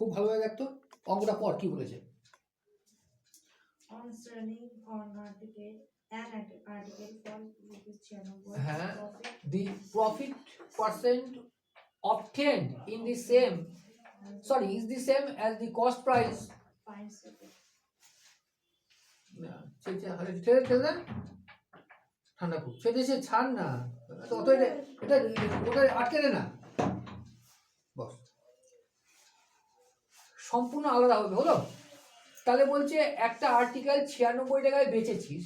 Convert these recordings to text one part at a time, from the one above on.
খুব ভালো ভালোভাবে দেখতো। অঙ্কটা পর কি বলেছে? The profit percent obtain in the same sorry is the same as the cost price ঠান্ডা খুব। ছাড় না। তো এটা ওটা আটকে দে না। সম্পূর্ণ আলাদা হবে, হলো? তাহলে বলছে একটা আর্টিকেল ছিয়ানব্বই টাকায় বেচেছিস।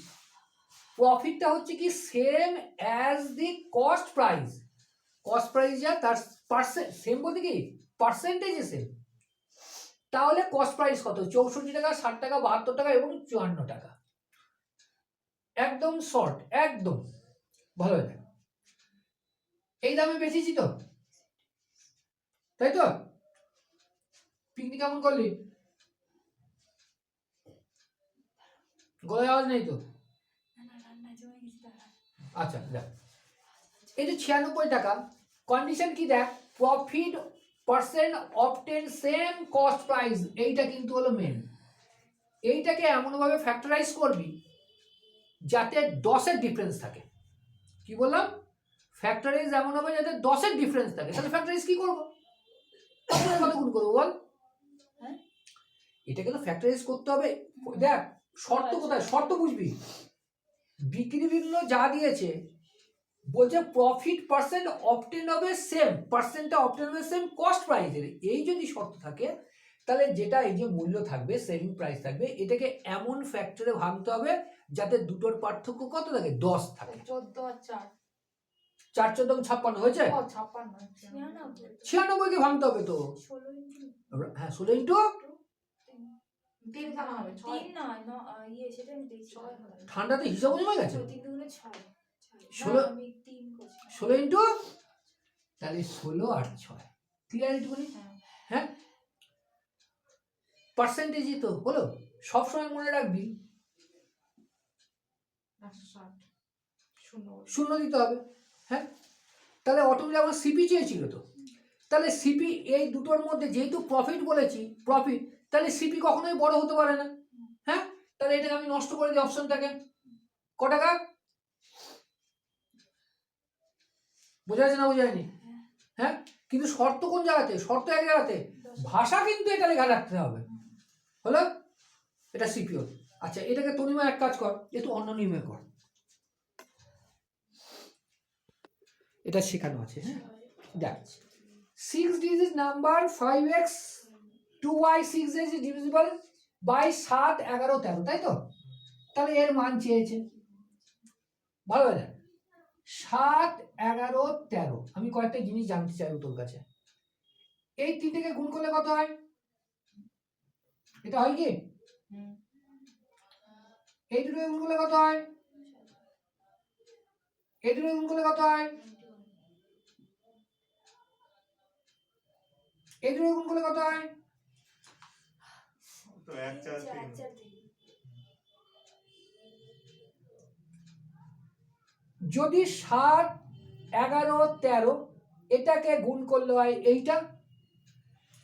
প্রফিটটা হচ্ছে কি same as the cost price cost price যা, তার পার্সেন্ট সেম বলতে কি? পার্সেন্টেজ সেম তাহলে কস্ট প্রাইস কত? চৌষট্টি টাকা, ষাট টাকা, বাহাত্তর টাকা এবং চুয়ান্ন টাকা। একদম শর্ট একদম। ভালো হয়ে এই দামে বেচেছি তো? তাই তো? পিকনিক কেমন করলি? গলায় আওয়াজ নেই তো? আচ্ছা দেখ এই যে ছিয়ানব্বই টাকা কন্ডিশন কি দেখ? Profit percent obtain same cost price এইটা কিন্তু হলো মেন এইটাকে এমনভাবে ফ্যাক্টরাইজ করবি, যাতে দশের ডিফারেন্স থাকে। কি বললাম? ফ্যাক্টরাইজ এমন হবে যাতে দশের ডিফারেন্স থাকে। তাহলে ফ্যাক্টরাইজ কি করব? কত গুণ করব বল? এটাকে তো ফ্যাক্টরাইজ করতে হবে। দেখ শর্ত কোথায়? শর্ত বুঝবি? বিক্রি মূল্য যা দিয়েছে বলছে প্রফিট পার্সেন্ট অপটেন হবে সেম পার্সেন্টটা অপটেন হবে সেম কস্ট প্রাইসের এই যদি শর্ত থাকে তাহলে যেটা এই যে মূল্য থাকবে সেলিং প্রাইস থাকবে এটাকে এমন ফ্যাক্টরে ভাঙতে হবে যাতে দুটোর পার্থক্য কত থাকে? দশ থাকে। চোদ্দ আর চার। চার চোদ্দ ছাপ্পান্ন হয়েছে? ছিয়ানব্বই। ছিয়ানব্বইকে ভাঙতে হবে তো? হ্যাঁ ষোলো ইন্টু তিন খানা হবে ছয়। তিন নয় ন ইয়ে সেটা আমি দেখছি। ছয় হবে ঠান্ডাতে হিসাব জমে গেছে? তিন দুগুণে ছয়। ষোলো- আমি তিন করছি। ষোলো ইন্টু তাহলে ষোলো আর ছয়। ক্লিয়ারিটি বলি হ্যাঁ। হ্যাঁ? পার্সেন্টেজই তো হলো। সবসময় মনে রাখবি। শূন্য। শূন্য দিতে হবে। হ্যাঁ? তাহলে অটোমেটিক আমার সিপি চেয়েছিল তো। তাহলে সিপি এই দুটোর মধ্যে যেহেতু প্রফিট বলেছি প্রফিট তাহলে সিপি কখনোই বড় হতে পারে না। হ্যাঁ? তাহলে এটাকে আমি নষ্ট করে দিই অপশনটাকে। ক টাকা? বোঝা যাচ্ছে না বোঝা যায়নি? হ্যাঁ? কিন্তু শর্ত কোন জায়গাতে? শর্ত এক জায়গাতে। ভাষা কিন্তু এটা লেখা রাখতে হবে। হলো? এটা সিপিও আচ্ছা এটাকে তনিমা এক কাজ কর একটু অন্য নিয়মে কর। এটা শেখানো আছে হ্যাঁ? দেখ। Six digit number five X two Y six is divisible by সাত এগারো তেরো তাই তো? তাহলে এর মান চেয়েছে। ভালো দেখ সাত এগারো তেরো আমি কয়েকটা জিনিস জানতে চাইব তোর কাছে। এই তিনটেকে গুণ করলে কত হয়? এটা হয় কি? এই দুটোকে গুণ করলে কত হয়? এই দুটোকে গুণ করলে কত হয়? এই দুটোকে গুণ করলে কত হয়? তো এক চার তিন যদি সাত এগারো তেরো এটাকে গুণ করলে হয় এইটা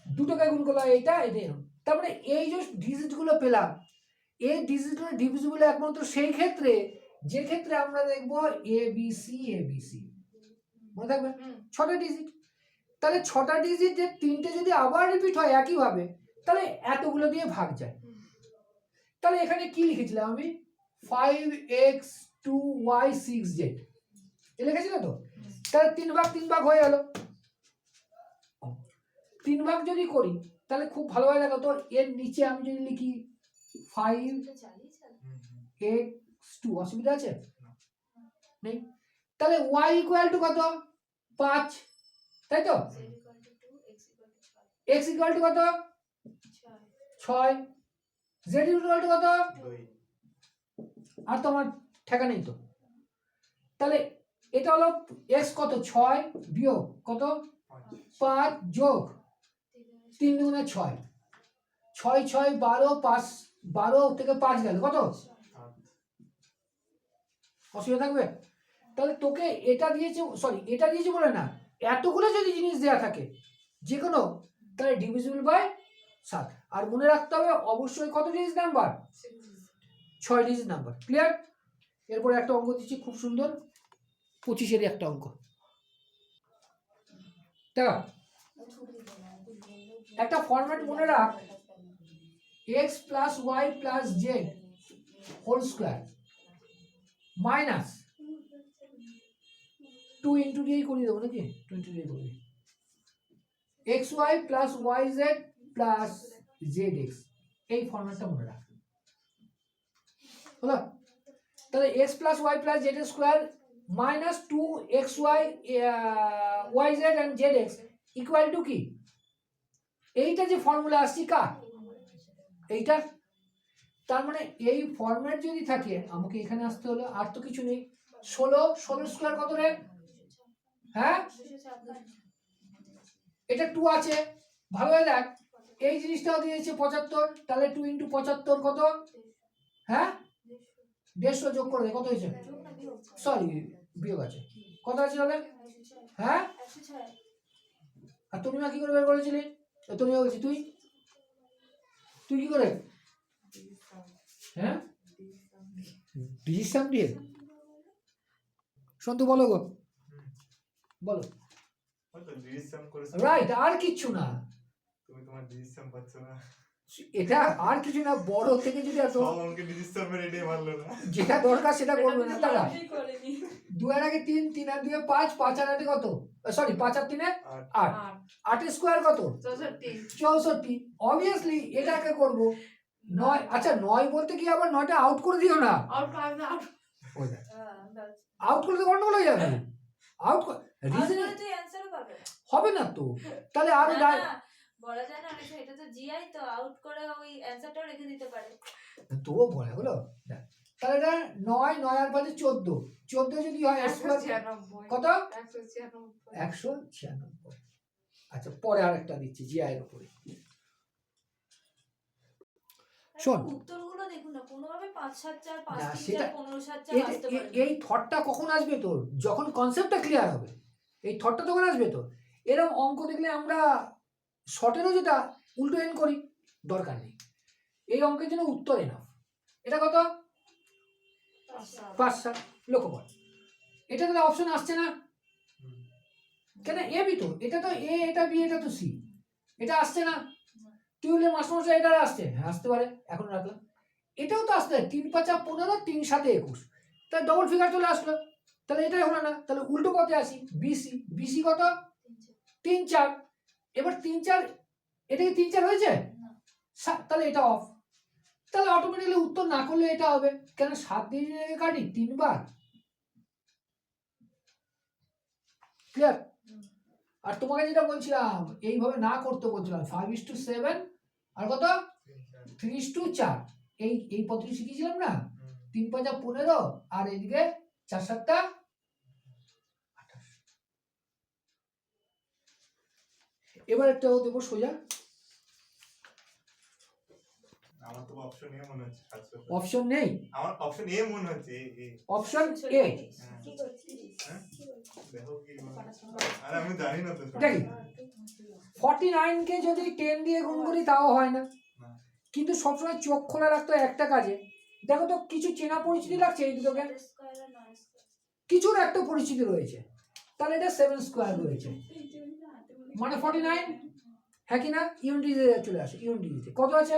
দুটোকে গুণ করলে হয় এইটা এটা এরকম। তার মানে এই যে ডিজিটগুলো পেলাম এই ডিজিটগুলো ডিভিজিবল একমাত্র সেই ক্ষেত্রে যে ক্ষেত্রে আমরা দেখব A B C A B C মনে থাকবে? হুম। ছটা ডিজিট তাহলে ছটা ডিজিট যে তিনটে যদি আবার রিপিট হয় একইভাবে তাহলে এতগুলো দিয়ে ভাগ যায়। তাহলে এখানে কি লিখেছিলাম আমি? Five X two Y six Z এ লিখেছিল তো? তাহলে তিন ভাগ তিন ভাগ হয়ে গেল। তিন ভাগ যদি করি তাহলে খুব ভালোভাবে দেখো তো এর নিচে আমি যদি লিখি ফাইভ। এক্স টু অসুবিধা আছে? নেই। তাহলে ওয়াই ইকুয়াল টু কত? পাঁচ। তাই তো? এক্স ইকুয়াল টু কত? ছয় জেড ইকুয়াল টু কত? আর তো আমার ঠেকা নেই তো। তাহলে এটা হলো এক্স কত? ছয় বিয়োগ কত? পাঁচ যোগ তিন দুগুণে ছয়। ছয় ছয় বারো পাঁচ বারো থেকে পাঁচ গেল। কত? অসুবিধা থাকবে? তাহলে তোকে এটা দিয়েছে সরি এটা দিয়েছে বলে না এতগুলো যদি জিনিস দেওয়া থাকে যে কোনো তাহলে ডিভিজিবল বাই সাত। আর মনে রাখতে হবে অবশ্যই কত ডিজিট নাম্বার ছয় ডিজিট নাম্বার ক্লিয়ার এরপরে একটা অঙ্ক দিচ্ছি খুব সুন্দর। পঁচিশেরই একটা অঙ্ক। দেখো একটা ফরম্যাট মনে রাখ। X plus Y plus Z whole square minus two into দিয়েই করিয়ে দেবো নাকি? টু ইন্টু দিয়ে করে X Y plus Y Z plus Z X এই ফর্মেটটা মনে রাখ হলো? তাহলে X plus Y plus Z square minus two X Y Y Z and Z X equal to কি? এইটা যে ফর্মুলা আসছি কার? এইটার তার মানে এই ফর্ম্যাট যদি থাকে, আমাকে এখানে আসতে হলো, আর তো কিছু নেই। ষোলো ষোলো স্কোয়ার কত রে? হ্যাঁ? এটা টু আছে। ভালো দেখ এই জিনিসটাও দিয়েছে পঁচাত্তর তাহলে টু ইন্টু পঁচাত্তর কত? হ্যাঁ? দেড়শো যোগ করে দে কত হয়েছে? সরি বিয়োগ আছে। কত আছে তাহলে? হ্যাঁ? আর তুমি কি করে বের করেছিলি? তুমি বলছি তুই? তুই কি করে? হ্যাঁ? ডিজিটাম দিয়ে? সন্তু বলো গো। বলো। রাইট আর কিচ্ছু না। তুমি তোমার ডিজিটাম পাচ্ছ না। এটা আর কিছু না বড় থেকে যদি এত সব অঙ্কে ডিজিটামের এটাই মারলো না। যেটা দরকার সেটা করবে না তারা দু আর আগে তিন তিন আর দুয়ে পাঁচ পাঁচ আর আটে কত? সরি পাঁচ আর তিনে আট। আটের স্কোয়ার কত? চৌষট্টি। অবভিয়াসলি এটাকে করব। নয় আচ্ছা নয় বলতে কি আবার নয়টা আউট করে দিও না। আউট করলে গন্ডগোল হয়ে যাবে। আউট হবে না তো। তাহলে আরও বলা যায় না এটা তো জিআই তো আউট করে ওই অ্যান্সারটাও রেখে দিতে পারে। তবুও বলে হলো? তাহলে এটা নয় নয় আর পাঁচে চোদ্দ। চোদ্দ যদি হয় একশো কত? একশো ছিয়ানব্বই। আচ্ছা পরে আরেকটা দিচ্ছি জিআই এর উপরে। শোন। উত্তরগুলো দেখুন না কোনোভাবে পাঁচ সাত চার পাঁচ সেটা- পনেরো সাত চার এই থটটা কখন আসবে তোর? যখন কনসেপ্টটা ক্লিয়ার হবে। এই থটটা তখন আসবে তোর। এরকম অঙ্ক দেখলে আমরা শর্টেরও যেটা উল্টো এন করি, দরকার নেই। এই অঙ্কের জন্য উত্তর এনাফ এটা কত? পাঁচ সাত। লক্ষ্য কর। এটা তাহলে অপশন আসছে না। কেন? এ বি তো। এটা তো এ এটা বি এটা তো সি এটা আসছে না। তুই বলে মাস্টারমশাই, এটা আসছে। হ্যাঁ আসতে পারে। এখন রাখলাম। এটাও তো আসতে তিন পাঁচা পনেরো, তিন সাথে একুশ। তাহলে ডবল ফিগার চলে আসলো। তাহলে এটাই হলো না। তাহলে উল্টো পথে আসি। বিসি বিসি কত? তিন চার। এবার তিন চার এটা কি তিন চার হয়েছে? তাহলে এটা অফ তাহলে অটোমেটিক্যালি উত্তর না করলে এটা হবে। কেন সাত যদি কাটি তিনবার। ক্লিয়ার আর তোমাকে যেটা বলছিলাম এইভাবে না করতে বলছিলাম। ফাইভ ইস টু সেভেন আর কত? থ্রি ইস টু চার। এই এই পদ্ধতি শিখিয়েছিলাম না? তিন পাঁচা পনেরো আর এদিকে চার সাতটা এবার একটা দেবো সোজা। আমার তো অপশন এ মনে হচ্ছে অপশন নেই? আমার অপশন এ মনে হচ্ছে এ এ অপশন এ কি হ্যাঁ? দেখো কি মনে- আরে আমি জানি না তো দেখি। ফর্টি নাইনকে যদি টেন দিয়ে গুণ করি তাও হয় না। কিন্তু সবসময় চোখ খোলা রাখতো একটা কাজে। দেখো তো কিছু চেনা পরিচিতি লাগছে এই দুটোকে? কিছুর একটা পরিচিতি রয়েছে। তাহলে এটা সেভেন স্কোয়ার রয়েছে। মানে ফর্টি নাইন হ্যাঁ কি না? ইউনিটিতে চলে আসে ইউনিটিতে কত আছে?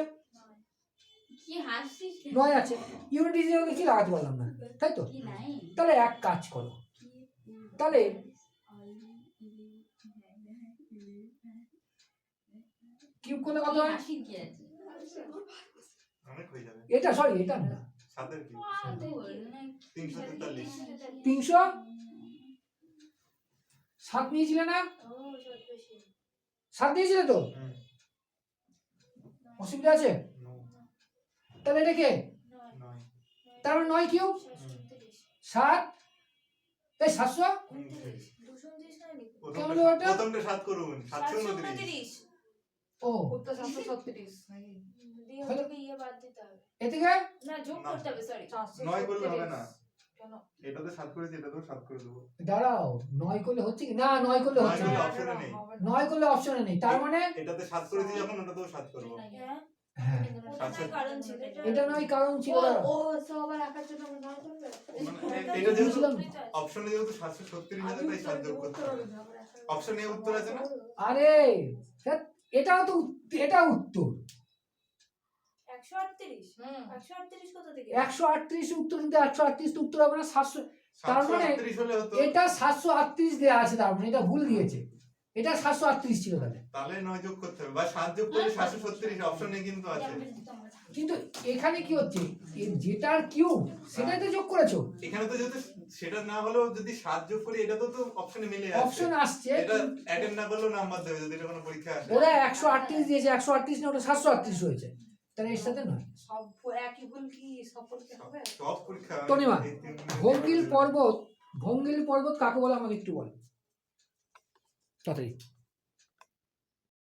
নয় আছে। ইউনিটিতে কি লাগাতে পারলাম না। তাই তো? তাহলে এক কাজ করো। তাহলে কিউব করলে কত হয়? এটা সরি এটা না। তিনশো? সাত নিয়েছিলে না? সাত নিয়েছিলে তো? অসুবিধা আছে? তাহলে এটা কে? তার মানে নয় উনত্রিশ। সাত? এই সাতশো? ওটাকে ইয়ে না যোগ করতে হবে সরি নয় করলে হবে না। এটাতে সাত করেছি এটাতেও সাত করে দেবো। দাঁড়াও নয় করলে হচ্ছে কি? না নয় করলে হচ্ছে না নেই। নয় করলে অপশনে নেই তার মানে এটাতে সাত করেছি যখন ওটাতেও সাত করব। হ্যাঁ। হ্যাঁ। সাতশো কারণ ছিল এটা নয় কারণ ছিল ও সবার আঁকার জন্য নয় করবে মানে এটা যেহেতু অপশনে যেহেতু সাতশো সত্তিরিশ আছে তাই সাত যোগ করতে হবে। অপশন এ উত্তর আছে না? আরে এটাও তো এটা উত্তর। একশো আটত্রিশ? হুম। একশো আটত্রিশ কোথা থেকে? একশো আটত্রিশ উত্তর কিন্তু একশো আটত্রিশ উত্তর হবে না সাতশো তার মানে আটত্রিশ হলে হতো। এটা সাতশো আটত্রিশ দেওয়া আছে তার মানে এটা ভুল দিয়েছে। এটা সাতশো আটত্রিশ ছিল তাহলে। তাহলে নয় যোগ করতে হবে বা সাত যোগ করলে সাতশো সত্তিরিশ অপশনে কিন্তু আছে। কিন্তু এখানে কি হচ্ছে? যেটার কিউব সেটাই তো যোগ করেছ। এখানে তো যেহেতু সেটা না হলেও যদি সাত যোগ করি এটা তো তো অপশনে মিলে যাচ্ছে। অপশন আসছে এটা অ্যাটেন্ড না করলেও নাম্বার দেবে যদি এটা কোনো পরীক্ষা আসে। ওরা একশো আটত্রিশ দিয়েছে একশো আটত্রিশ না ওটা সাতশো আটত্রিশ হয়েছে। তাহলে এর সাথে নয়। সব একই ভুল কি সকলকে হবে? সব পরীক্ষা তনিমা, ভঙ্গিল পর্বত ভঙ্গিল পর্বত কাকে বলে আমাকে একটু বল। তাড়াতাড়ি।